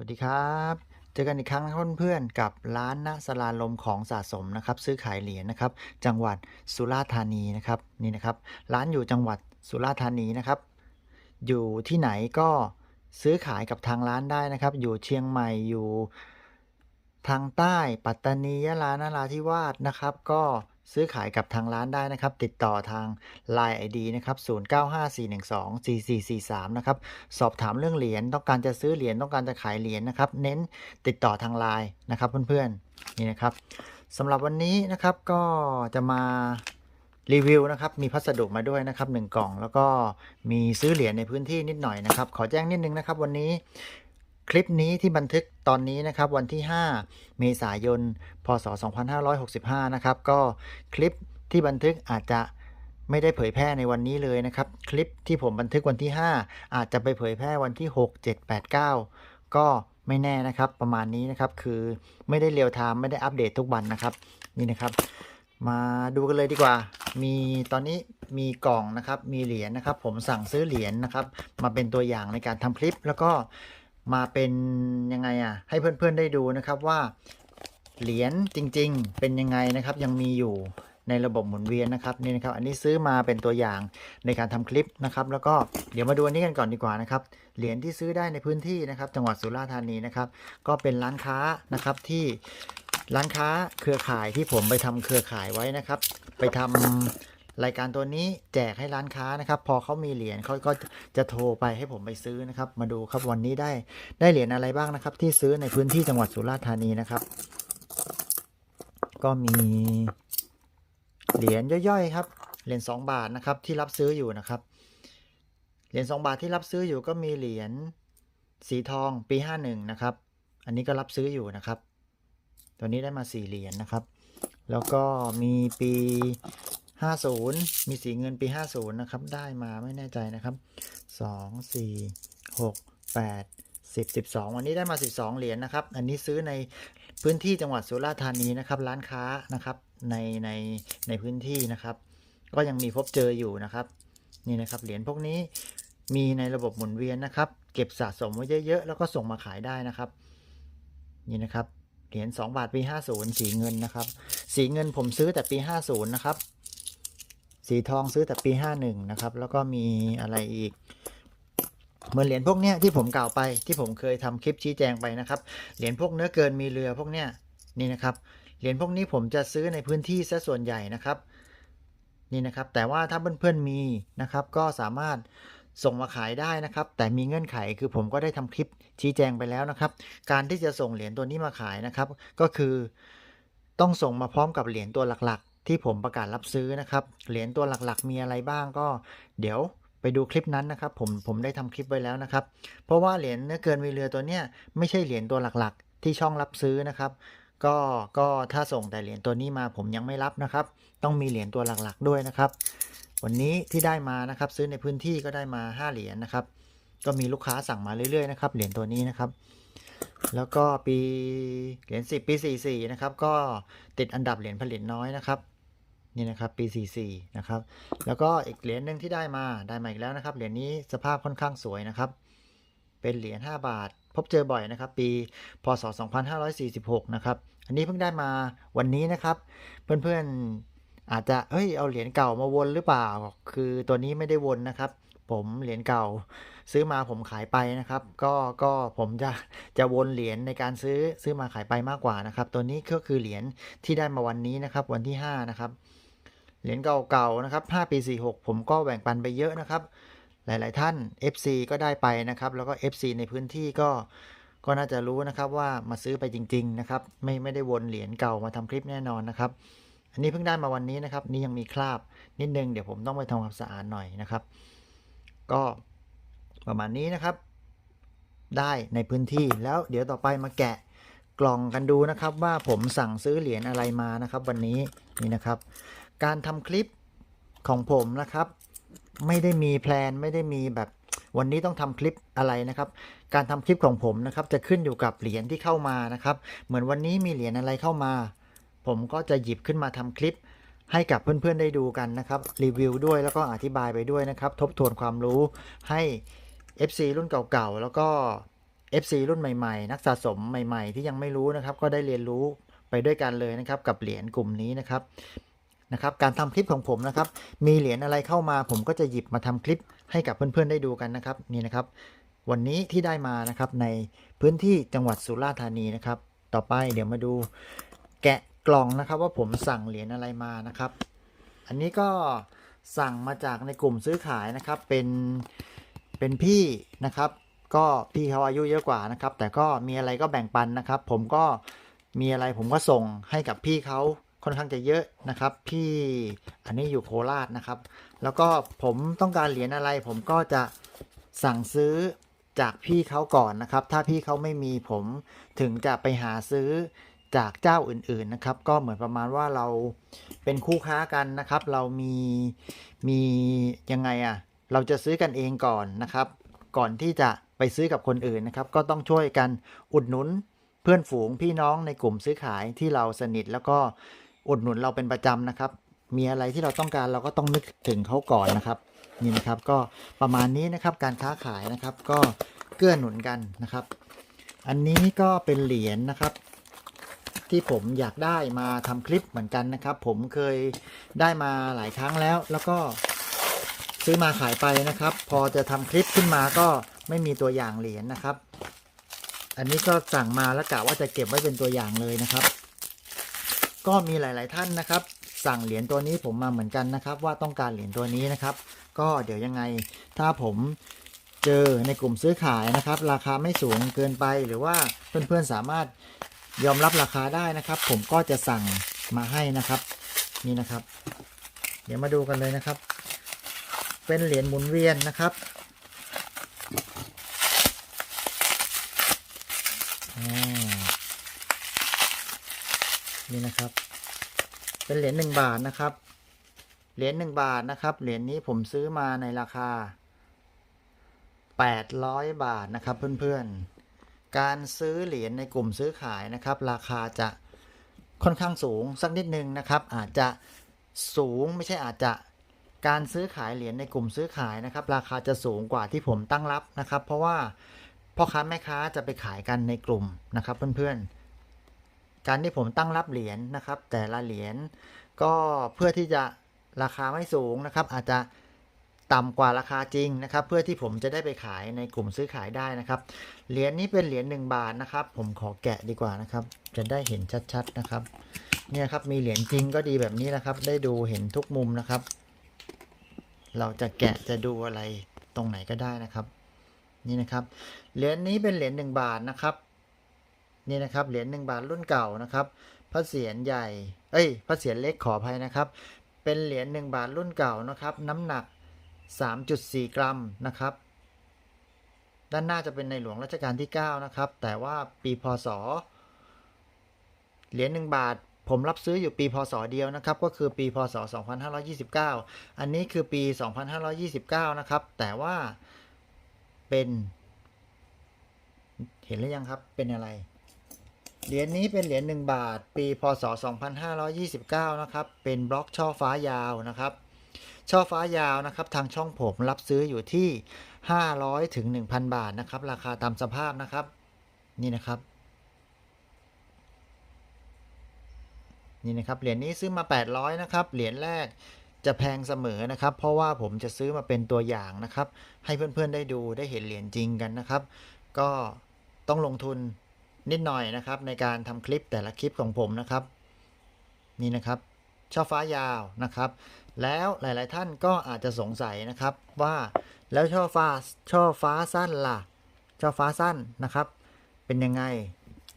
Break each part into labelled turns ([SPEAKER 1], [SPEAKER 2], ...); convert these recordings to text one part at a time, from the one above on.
[SPEAKER 1] สวัสดีครับ เจอกันอีกครั้งนะเพื่อนๆกับร้านณสลาลมของสะสมนะครับ ซื้อขายเหรียญนะครับ จังหวัดสุราษฎร์ธานีนะครับนี่นะครับ ร้านอยู่จังหวัดสุราษฎร์ธานีนะครับ อยู่ที่ไหนก็ซื้อขายกับทางร้านได้นะครับ อยู่เชียงใหม่อยู่ทางใต้ปัตตานียะลานราธิวาสนะครับ ก็ ซื้อขายกับทางร้านได้นะครับ ติดต่อทาง Line ID นะครับ 0954124443 นะครับ สอบถามเรื่องเหรียญต้องการจะซื้อเหรียญต้องการจะขายเหรียญนะครับ เน้นติดต่อทางไลน์นะครับเพื่อนๆนี่นะครับสำหรับวันนี้นะครับก็จะมารีวิวนะครับ มีพัสดุมาด้วยนะครับหนึ่งกล่อง แล้วก็มีซื้อเหรียญในพื้นที่นิดหน่อยนะครับ ขอแจ้งนิดนึงนะครับ วันนี้ คลิปนี้ที่บันทึกตอนนี้นะครับวันที่ 5 เมษายน พศ 2565 นะครับ ก็คลิปที่บันทึกอาจจะไม่ได้เผยแพร่ในวันนี้เลยนะครับ คลิปที่ผมบันทึกวันที่ 5 อาจจะไปเผยแพร่วันที่ 6 7 8 9 ก็ไม่แน่นะครับประมาณนี้นะครับคือไม่ได้เรียลไทม์ไม่ได้อัปเดตทุกวันนะครับนี่นะครับ มาดูกันเลยดีกว่า มีตอนนี้มีกล่องนะครับ มีเหรียญนะครับ ผมสั่งซื้อเหรียญนะครับ มาเป็นตัวอย่างในการทำคลิปแล้วก็ มาเป็นยังไงอะ ให้เพื่อนๆได้ดูนะครับว่าเหรียญจริง ๆ เป็นยังไงนะครับ ยังมีอยู่ในระบบหมุนเวียนนะครับนี่นะครับ อันนี้ซื้อมาเป็นตัวอย่างในการทำคลิปนะครับ แล้วก็เดี๋ยวมาดูอันนี้กันก่อนดีกว่านะครับเหรียญที่ซื้อได้ในพื้นที่นะครับ จังหวัดสุราษฎร์ธานีนะครับ ก็เป็นร้านค้านะครับที่ร้านค้าเครือข่ายที่ผมไปทำเครือข่ายไว้นะครับ ไปทำ รายการตัวนี้แจกให้ร้านค้านะครับ พอเขามีเหรียญเขาก็จะโทรไปให้ผมไปซื้อนะครับ มาดูครับวันนี้ได้ได้เหรียญอะไรบ้างนะครับ ที่ซื้อในพื้นที่จังหวัดสุราษฎร์ธานีนะครับ ก็มีเหรียญย่อยๆครับเหรียญ2บาทนะครับที่รับซื้ออยู่นะครับเหรียญ2บาทที่รับซื้ออยู่ก็มีเหรียญสีทองปี 51 นะครับ อันนี้ก็รับซื้ออยู่นะครับ ตัวนี้ได้มา 4 เหรียญนะครับ แล้วก็มีปี 50 มีสีเงินปี 50 นะครับ ได้มาไม่แน่ใจนะครับ 2 4 6 8 10 12 วันนี้ได้มา 12 เหรียญนะครับ อันนี้ซื้อในพื้นที่จังหวัดสุราษฎร์ธานีนะครับ ร้านค้านะครับ ในในในพื้นที่นะครับ ก็ยังมีพบเจออยู่นะครับ นี่นะครับ เหรียญพวกนี้มีในระบบหมุนเวียนนะครับ เก็บสะสมไว้เยอะๆ แล้วก็ส่งมาขายได้นะครับ นี่นะครับ เหรียญ2บาทปี 50 สีเงินนะครับ สีเงินผมซื้อแต่ปี 50 นะครับ สีทองซื้อแต่ปี 51 นะครับ แล้วก็มีอะไรอีก เหมือนเหรียญพวกเนี้ยที่ผมกล่าวไปที่ผมเคยทำคลิปชี้แจงไปนะครับ เหรียญพวกเนื้อเกินมีเรือพวกเนี้ยนี่นะครับ เหรียญพวกนี้ผมจะซื้อในพื้นที่ซะส่วนใหญ่นะครับ นี่นะครับ แต่ว่าถ้าเพื่อนๆมีนะครับ ก็สามารถส่งมาขายได้นะครับ แต่มีเงื่อนไขคือผมก็ได้ทำคลิปชี้แจงไปแล้วนะครับ การที่จะส่งเหรียญตัวนี้มาขายนะครับ ก็คือต้องส่งมาพร้อมกับเหรียญตัวหลัก ที่ผมประกาศรับซื้อนะครับ เหรียญตัวหลักๆ มีอะไรบ้างก็ เดี๋ยวไปดูคลิปนั้นนะครับ ผมผมได้ทำคลิปไว้แล้วนะครับ เพราะว่าเหรียญเนื้อเกินวีเรือตัวเนี้ยไม่ใช่เหรียญตัวหลักๆ ที่ช่องรับซื้อนะครับ ก็ก็ถ้าส่งแต่เหรียญตัวนี้มาผมยังไม่รับนะครับ ต้องมีเหรียญตัวหลักๆด้วยนะครับ วันนี้ที่ได้มานะครับซื้อในพื้นที่ก็ได้มา5เหรียญนะครับ ก็มีลูกค้าสั่งมาเรื่อยๆนะครับเหรียญตัวนี้นะครับแล้วก็ปีเหรียญ10 ปี 44 นะครับ ก็ติดอันดับเหรียญผลิตน้อยนะครับ นี่นะครับปี 44 นะครับ แล้วก็อีกเหรียญหนึ่งที่ได้มาได้มาอีกแล้วนะครับ เหรียญนี้สภาพค่อนข้างสวยนะครับ เป็นเหรียญ 5 บาท พบเจอบ่อยนะครับ ปี พศ 2546 นะครับ อันนี้เพิ่งได้มาวันนี้นะครับ เพื่อนๆอาจจะเอ้ยเอาเหรียญเก่ามาวนหรือเปล่า คือตัวนี้ไม่ได้วนนะครับผมเหรียญเก่าซื้อมาผมขายไปนะครับ ก็ก็ผมจะจะวนเหรียญในการซื้อซื้อมาขายไปมากกว่านะครับ ตัวนี้ก็คือเหรียญที่ได้มาวันนี้นะครับ วันที่ 5 นะครับ เหรียญเก่าๆนะครับ5ปี 46 ผมก็แบ่งปันไปเยอะนะครับ หลายๆท่าน FC ก็ได้ไปนะครับ แล้วก็ FC ในพื้นที่ก็ก็น่าจะรู้นะครับว่ามาซื้อไปจริง ๆ นะครับ ไม่ไม่ได้วนเหรียญเก่ามาทำคลิปแน่นอนนะครับ อันนี้เพิ่งได้มาวันนี้นะครับ นี่ยังมีคราบนิดนึงเดี๋ยวผมต้องไปทำความสะอาดหน่อยนะครับ ก็ประมาณนี้นะครับ ได้ในพื้นที่แล้วเดี๋ยวต่อไปมาแกะ กล่องกันดูนะครับว่าผมสั่งซื้อเหรียญอะไรมานะครับ วันนี้นี่นะครับ การทำคลิปของผมนะครับ ไม่ได้มีแพลนไม่ได้มีแบบวันนี้ต้องทำคลิปอะไรนะครับ การทำคลิปของผมนะครับ จะขึ้นอยู่กับเหรียญที่เข้ามานะครับ เหมือนวันนี้มีเหรียญอะไรเข้ามา ผมก็จะหยิบขึ้นมาทำคลิป ให้กับเพื่อนๆได้ดูกันนะครับรีวิวด้วยแล้วก็อธิบายไปด้วยนะครับ ทบทวนความรู้ให้ FC รุ่นเก่าๆแล้วก็ FC รุ่นใหม่ๆ นักสะสมใหม่ๆ ที่ยังไม่รู้นะครับ ก็ได้เรียนรู้ไปด้วยกันเลยนะครับ กับเหรียญกลุ่มนี้นะครับนะครับ การทำคลิปของผมนะครับ มีเหรียญอะไรเข้ามา ผมก็จะหยิบมาทำคลิปให้กับเพื่อนๆได้ดูกันนะครับนี่นะครับ วันนี้ที่ได้มานะครับในพื้นที่จังหวัดสุราษฎร์ธานีนะครับ ต่อไปเดี๋ยวมาดูแกะกล่องนะครับว่าผมสั่งเหรียญอะไรมานะครับ อันนี้ก็สั่งมาจากในกลุ่มซื้อขายนะครับเป็นเป็นพี่นะครับ ก็พี่เขาอายุเยอะกว่านะครับ แต่ก็มีอะไรก็แบ่งปันนะครับ ผมก็มีอะไรผมก็ส่งให้กับพี่เขาค่อนข้างจะเยอะนะครับ พี่อันนี้อยู่โคราชนะครับ แล้วก็ผมต้องการเหรียญอะไร ผมก็จะสั่งซื้อจากพี่เขาก่อนนะครับ ถ้าพี่เขาไม่มีผมถึงจะไปหาซื้อจากเจ้าอื่นๆนะครับ ก็เหมือนประมาณว่าเราเป็นคู่ค้ากันนะครับ เรามีมียังไงอะ่ะเราจะซื้อกันเองก่อนนะครับ ก่อนที่จะ ไปซื้อกับคนอื่นนะครับ ก็ต้องช่วยกันอุดหนุนเพื่อนฝูงพี่น้องในกลุ่มซื้อขายที่เราสนิทแล้วก็อุดหนุนเราเป็นประจำนะครับ มีอะไรที่เราต้องการเราก็ต้องนึกถึงเขาก่อนนะครับนี่นะครับก็ประมาณนี้นะครับการค้าขายนะครับ ก็เกื้อหนุนกันนะครับ อันนี้ก็เป็นเหรียญนะครับ ที่ผมอยากได้มาทำคลิปเหมือนกันนะครับ ผมเคยได้มาหลายครั้งแล้ว แล้วก็ ซื้อมาขายไปนะครับ พอจะทำคลิปขึ้นมาก็ไม่มีตัวอย่างเหรียญนะครับ อันนี้ก็สั่งมาแล้วกะว่าจะเก็บไว้เป็นตัวอย่างเลยนะครับ ก็มีหลาย ๆ ท่านนะครับ สั่งเหรียญตัวนี้ผมมาเหมือนกันนะครับ ว่าต้องการเหรียญตัวนี้นะครับ ก็เดี๋ยวยังไงถ้าผมเจอในกลุ่มซื้อขายนะครับ ราคาไม่สูงเกินไปหรือว่าเพื่อน ๆ สามารถยอมรับราคาได้นะครับ ผมก็จะสั่งมาให้นะครับ นี่นะครับ เดี๋ยวมาดูกันเลยนะครับ เป็นเหรียญหมุนเวียนนะครับอ่านี่นะครับ เป็นเหรียญหนึ่งบาทนะครับ เหรียญหนึ่งบาทนะครับ เหรียญนี้ผมซื้อมาในราคา800บาทนะครับเพื่อนๆ การซื้อเหรียญในกลุ่มซื้อขายนะครับ ราคาจะค่อนข้างสูงสักนิดนึงนะครับ อาจจะสูงไม่ใช่อาจจะ การซื้อขายเหรียญในกลุ่มซื้อขายนะครับ ราคาจะสูงกว่าที่ผมตั้งรับนะครับ เพราะว่าพ่อค้าแม่ค้าจะไปขายกันในกลุ่มนะครับ เพื่อนๆ การที่ผมตั้งรับเหรียญนะครับ แต่ละเหรียญก็เพื่อที่จะราคาไม่สูงนะครับ อาจจะต่ำกว่าราคาจริงนะครับ เพื่อที่ผมจะได้ไปขายในกลุ่มซื้อขายได้นะครับเหรียญนี้เป็นเหรียญหนึ่งบาทนะครับ ผมขอแกะดีกว่านะครับ จะได้เห็นชัดๆนะครับ เนี่ยครับมีเหรียญจริงก็ดีแบบนี้นะครับ ได้ดูเห็นทุกมุมนะครับ เราจะแกะจะดูอะไรตรงไหนก็ได้นะครับ นี่นะครับ เหรียญนี้เป็นเหรียญหนึ่งบาทนะครับ นี่นะครับ เหรียญหนึ่งบาทรุ่นเก่านะครับ พระเศียรใหญ่ เอ้ย พระเศียรเล็กขออภัยนะครับ เป็นเหรียญหนึ่งบาทรุ่นเก่านะครับ น้ำหนัก 3.4 กรัมนะครับ ด้านหน้าจะเป็นในหลวงรัชกาลที่ 9 นะครับ แต่ว่าปีพศ เหรียญหนึ่งบาท ผมรับซื้ออยู่ปีพศเดียวนะครับ ก็คือปีพศ 2529 อันนี้คือปี 2529 นะครับ แต่ว่าเป็น เห็นหรือยังครับเป็นอะไร เหรียญนี้เป็นเหรียญ1บาท ปีพศ 2529 นะครับ เป็นบล็อกช่อฟ้ายาวนะครับช่อฟ้ายาวนะครับ ทางช่องผมรับซื้ออยู่ที่ 500ถึง1,000 บาทนะครับ ราคาตามสภาพนะครับ นี่นะครับ นี่นะครับเหรียญนี้ซื้อมา 800นะครับเหรียญแรกจะแพงเสมอนะครับ เพราะว่าผมจะซื้อมาเป็นตัวอย่างนะครับ ให้เพื่อนๆได้ดูได้เห็นเหรียญจริงกันนะครับ ก็ต้องลงทุนนิดหน่อยนะครับ ในการทำคลิปแต่ละคลิปของผมนะครับ นี่นะครับช่อฟ้ายาวนะครับ แล้วหลายๆท่านก็อาจจะสงสัยนะครับว่าแล้วช่อฟ้าช่อฟ้าสั้นล่ะช่อฟ้าสั้นนะครับ เป็นยังไง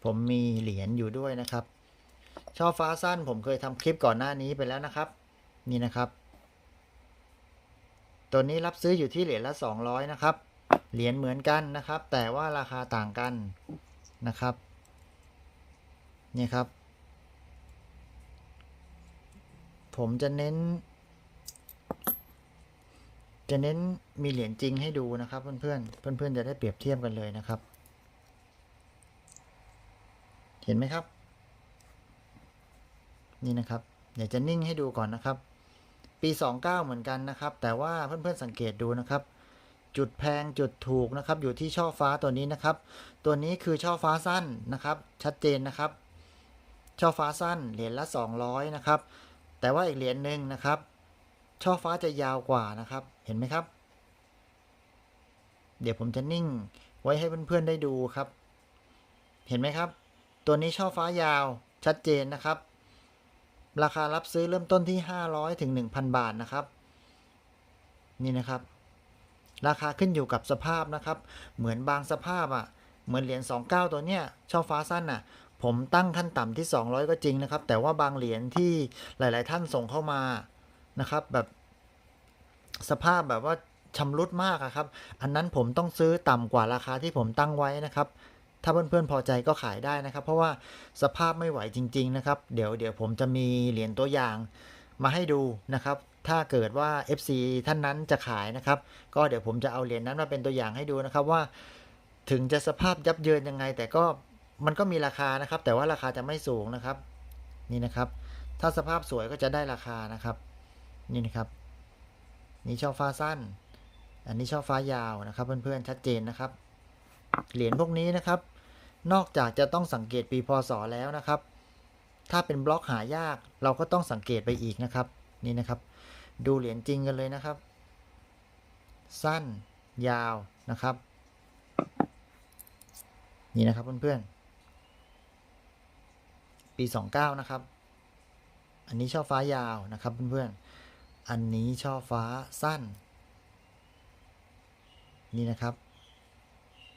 [SPEAKER 1] ผมมีเหรียญอยู่ด้วยนะครับ ช่อฟ้าสั้นผมเคยทำคลิปก่อนหน้านี้ไปแล้วนะครับ นี่นะครับ ตัวนี้รับซื้ออยู่ที่เหรียญละ 200 นะครับ เหรียญเหมือนกันนะครับ แต่ว่าราคาต่างกันนะครับ นี่ครับ ผมจะเน้น จะเน้นมีเหรียญจริงให้ดูนะครับ เพื่อนๆ เพื่อนๆ จะได้เปรียบเทียบกันเลยนะครับ เห็นไหมครับ นี่นะครับเดี๋ยวจะนิ่งให้ดูก่อนนะครับ ปี 29 เหมือนกันนะครับ แต่ว่าเพื่อนๆสังเกตดูนะครับ จุดแพงจุดถูกนะครับ อยู่ที่ช่อฟ้าตัวนี้นะครับ ตัวนี้คือช่อฟ้าสั้นนะครับ ชัดเจนนะครับ ช่อฟ้าสั้นเหรียญละ 200 นะครับ แต่ว่าอีกเหรียญหนึ่งนะครับ ช่อฟ้าจะยาวกว่านะครับ เห็นไหมครับ เดี๋ยวผมจะนิ่งไว้ให้เพื่อนๆได้ดูครับ เห็นไหมครับ ตัวนี้ช่อฟ้ายาวชัดเจนนะครับ ราคารับซื้อเริ่มต้นที่ 500ถึง1,000 บาทนะครับ นี่นะครับ ราคาขึ้นอยู่กับสภาพนะครับ เหมือนบางสภาพอะ เหมือนเหรียญ29 ตัวเนี้ยช่อฟ้าสั้นอะ ผมตั้งขั้นต่ำที่ 200 ก็จริงนะครับ แต่ว่าบางเหรียญที่หลาย ๆ ท่านส่งเข้ามานะครับแบบสภาพแบบว่าชำรุดมากอะครับ อันนั้นผมต้องซื้อต่ำกว่าราคาที่ผมตั้งไว้นะครับ ถ้าเพื่อนๆพอใจก็ขายได้นะครับ เพราะว่าสภาพไม่ไหวจริง ๆ นะครับ เดี๋ยวเดี๋ยวผมจะมีเหรียญตัวอย่างมาให้ดูนะครับ ถ้าเกิดว่า FC ท่านนั้นจะขายนะครับ ก็เดี๋ยวผมจะเอาเหรียญนั้นมาเป็นตัวอย่างให้ดูนะครับว่า ถึงจะสภาพยับเยินยังไง แต่ก็มันก็มีราคานะครับ แต่ว่าราคาจะไม่สูงนะครับ นี่นะครับ ถ้าสภาพสวยก็จะได้ราคานะครับ นี่นะครับ นี่ช่อฟ้าสั้น อันนี้ช่อฟ้ายาวนะครับ เพื่อนๆชัดเจนนะครับ เหรียญพวกนี้นะครับ นอกจากจะต้องสังเกตปีพศแล้วนะครับ ถ้าเป็นบล็อกหายากเราก็ต้องสังเกตไปอีกนะครับ นี่นะครับ ดูเหรียญจริงกันเลยนะครับ สั้นยาวนะครับ นี่นะครับเพื่อนๆ ปี 29 นะครับ อันนี้ช่อฟ้ายาวนะครับเพื่อนๆ อันนี้ช่อฟ้าสั้น นี่นะครับ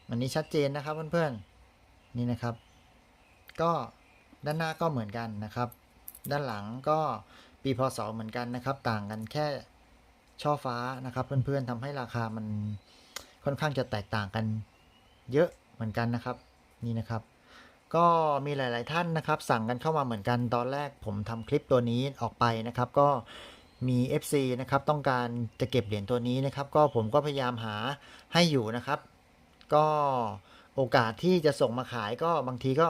[SPEAKER 1] อันนี้ชัดเจนนะครับเพื่อนๆ นี่นะครับ ก็ด้านหน้าก็เหมือนกันนะครับ ด้านหลังก็ปีพศเหมือนกันนะครับ ต่างกันแค่ช่อฟ้านะครับเพื่อนๆทำให้ราคามันค่อนข้างจะแตกต่างกัน เยอะเหมือนกันนะครับ นี่นะครับ ก็มีหลาย ๆ ท่านนะครับ สั่งกันเข้ามาเหมือนกันตอนแรกผมทำคลิปตัวนี้ออกไปนะครับ ก็มี FC นะครับต้องการจะเก็บเหรียญตัวนี้นะครับ ก็ผมก็พยายามหาให้อยู่นะครับ ก็ โอกาสที่จะส่งมาขายก็บางทีก็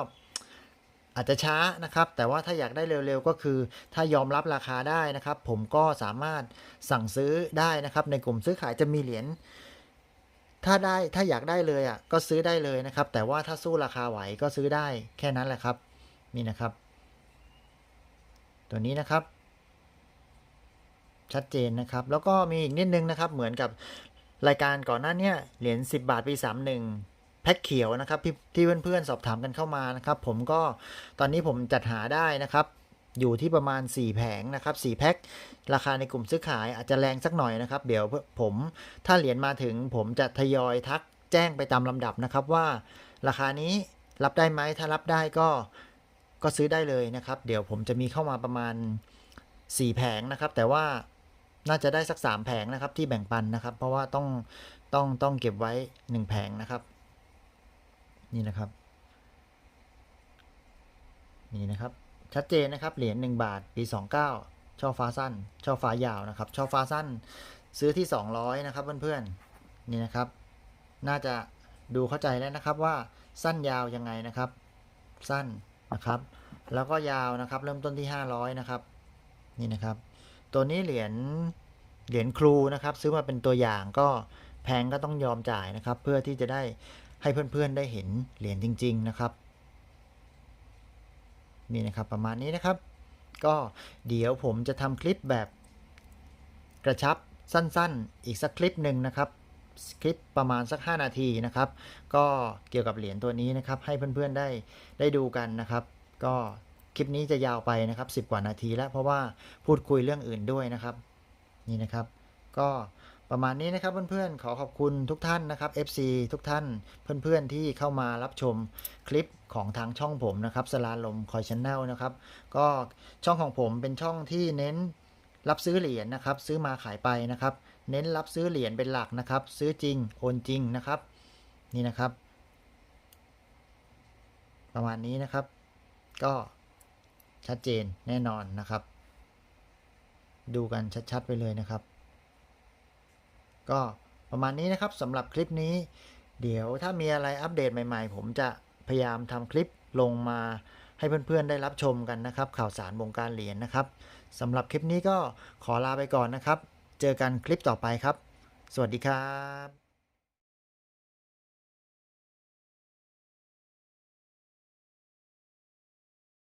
[SPEAKER 1] อาจจะช้านะครับ แต่ว่าถ้าอยากได้เร็วๆ ก็คือถ้ายอมรับราคาได้นะครับ ผมก็สามารถสั่งซื้อได้นะครับ ในกลุ่มซื้อขายจะมีเหรียญถ้าได้ถ้าอยากได้เลยอะก็ซื้อได้เลยนะครับ แต่ว่าถ้าสู้ราคาไหวก็ซื้อได้แค่นั้นแหละครับ นี่นะครับ ตัวนี้นะครับ ชัดเจนนะครับ แล้วก็มีอีกนิดนึงนะครับ เหมือนกับรายการก่อนหน้านี้เหรียญ10 บาทปี 31 แพ็คเขียวนะครับที่ที่เพื่อนๆสอบถามกันเข้ามานะครับ ผมก็ตอนนี้ผมจัดหาได้นะครับอยู่ที่ประมาณ 4 แผงนะครับ4แพ็คราคาในกลุ่มซื้อขายอาจจะแรงสักหน่อยนะครับ เดี๋ยวผมถ้าเหรียญมาถึง ผมจะทยอยทักแจ้งไปตามลำดับนะครับว่า ราคานี้รับได้ไหมถ้ารับได้ก็ก็ซื้อได้เลยนะครับ เดี๋ยวผมจะมีเข้ามาประมาณ 4 แผงนะครับ แต่ว่าน่าจะได้สัก 3 แผงนะครับที่แบ่งปันนะครับ เพราะว่าต้องต้องต้องเก็บไว้ 1 แผงนะครับ นี่นะครับ นี่นะครับ ชัดเจนนะครับ เหรียญ1บาท ปี 29 ช่อฟ้าสั้น ช่อฟ้ายาวนะครับ ช่อฟ้าสั้นซื้อที่ 200 นะครับ เพื่อนๆ นี่นะครับ น่าจะดูเข้าใจแล้วนะครับว่าสั้นยาวยังไงนะครับ สั้นนะครับ แล้วก็ยาวนะครับ เริ่มต้นที่ 500 นะครับ นี่นะครับ ตัวนี้เหรียญเหรียญครูนะครับ ซื้อมาเป็นตัวอย่างก็แพงก็ต้องยอมจ่ายนะครับ เพื่อที่จะได้ ให้เพื่อนๆได้เห็นเหรียญจริง ๆ นะครับ นี่นะครับประมาณนี้นะครับ ก็เดี๋ยวผมจะทำคลิปแบบกระชับสั้นๆ อีกสักคลิปหนึ่งนะครับคลิปประมาณสัก 5 นาทีนะครับ ก็เกี่ยวกับเหรียญตัวนี้นะครับ ให้เพื่อนๆได้ได้ดูกันนะครับ ก็คลิปนี้จะยาวไปนะครับ 10 กว่านาทีแล้วเพราะว่าพูดคุยเรื่องอื่นด้วยนะครับ นี่นะครับ ก็ ประมาณนี้นะครับเพื่อนๆ ขอขอบคุณทุกท่านนะครับ FC ทุกท่านเพื่อนๆที่เข้ามารับชมคลิปของทางช่องผมนะครับสลาลมคอยชแนลนะครับ ก็ช่องของผมเป็นช่องที่เน้นรับซื้อเหรียญนะครับ ซื้อมาขายไปนะครับ เน้นรับซื้อเหรียญเป็นหลักนะครับ ซื้อจริงโอนจริงนะครับ นี่นะครับ ประมาณนี้นะครับ ก็ชัดเจนแน่นอนนะครับ ดูกันชัดๆไปเลยนะครับ ก็ประมาณนี้นะครับสำหรับคลิปนี้ เดี๋ยวถ้ามีอะไรอัปเดตใหม่ ๆ ผมจะพยายามทำคลิปลงมาให้เพื่อนๆได้รับชมกันนะครับ ข่าวสารวงการเหรียญนะครับสำหรับคลิปนี้ก็ขอลาไปก่อนนะครับ เจอกันคลิปต่อไปครับ สวัสดีครับ